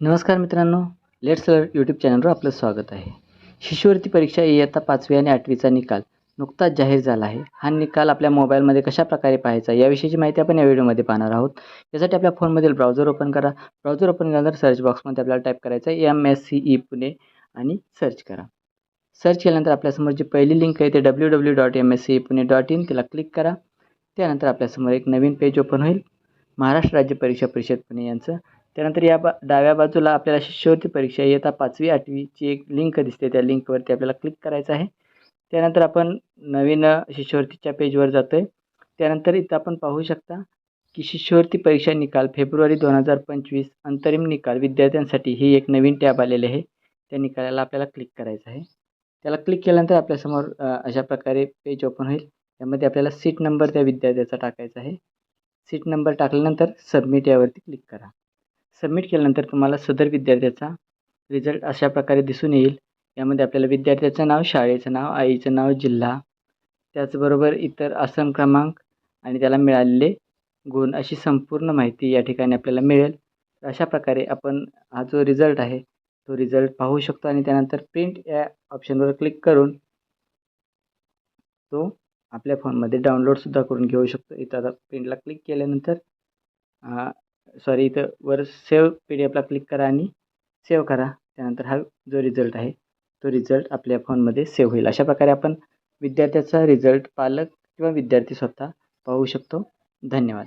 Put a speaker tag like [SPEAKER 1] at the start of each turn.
[SPEAKER 1] नमस्कार मित्रांनो लेट्स लर यूट्यूब चॅनलवर आपलं स्वागत आहे. शिष्यवृत्ती परीक्षा इयत्ता पाचवी आणि आठवीचा निकाल नुकताच जाहीर झाला आहे. हा निकाल आपल्या मोबाईलमध्ये कशा प्रकारे पाहायचा याविषयीची माहिती आपण या व्हिडिओमध्ये पाहणार आहोत. यासाठी आपल्या फोनमधील ब्राउझर ओपन करा. ब्राउझर ओपन केल्यानंतर सर्च बॉक्समध्ये आपल्याला टाईप करायचं आहे M S C E Pune आणि सर्च करा. सर्च केल्यानंतर आपल्यासमोर जी पहिली लिंक आहे ते W W dot M S C E Pune dot in तिला क्लिक करा. त्यानंतर आपल्यासमोर एक नवीन पेज ओपन होईल. महाराष्ट्र राज्य परीक्षा परिषद पुणे यांचं त्यानंतर या बा डाव्या बाजूला आपल्याला शिष्यवृत्ती परीक्षा इयत्ता पाचवी आठवीची एक लिंक दिसते. त्या लिंकवरती आपल्याला क्लिक करायचं आहे. त्यानंतर आपण नवीन शिष्यवृत्तीच्या पेजवर जातो आहे त्यानंतर इथं आपण पाहू शकता की शिष्यवृत्ती परीक्षा निकाल फेब्रुवारी दोन हजार पंचवीस अंतरिम निकाल विद्यार्थ्यांसाठी ही एक नवीन टॅब आलेली आहे. त्या निकालाला आपल्याला क्लिक करायचं आहे. त्याला क्लिक केल्यानंतर आपल्यासमोर अशा प्रकारे पेज ओपन होईल. त्यामध्ये आपल्याला सीट नंबर त्या विद्यार्थ्याचा टाकायचा आहे. सीट नंबर टाकल्यानंतर सबमिट यावरती क्लिक करा. सबमिट केल्यानंतर तुम्हाला सदर विद्यार्थ्याचा रिझल्ट अशा प्रकारे दिसून येईल. यामध्ये आपल्याला विद्यार्थ्याचं नाव शाळेचं नाव आईचं नाव जिल्हा त्याचबरोबर इतर आसन क्रमांक आणि त्याला मिळालेले गुण अशी संपूर्ण माहिती या ठिकाणी आपल्याला मिळेल. अशा प्रकारे आपण हा जो रिझल्ट आहे तो रिझल्ट पाहू शकतो आणि त्यानंतर प्रिंट या ऑप्शनवर क्लिक करून तो आपल्या फोनमध्ये डाउनलोडसुद्धा करून घेऊ शकतो. इथं आता प्रिंटला क्लिक केल्यानंतर सॉरी इथं वर सेव्ह पी डी एफला क्लिक करा आणि सेव्ह करा. त्यानंतर हा जो रिझल्ट आहे तो रिझल्ट आपल्या फोनमध्ये सेव्ह होईल. अशा प्रकारे आपण विद्यार्थ्याचा रिझल्ट पालक किंवा विद्यार्थी स्वतः पाहू शकतो. धन्यवाद.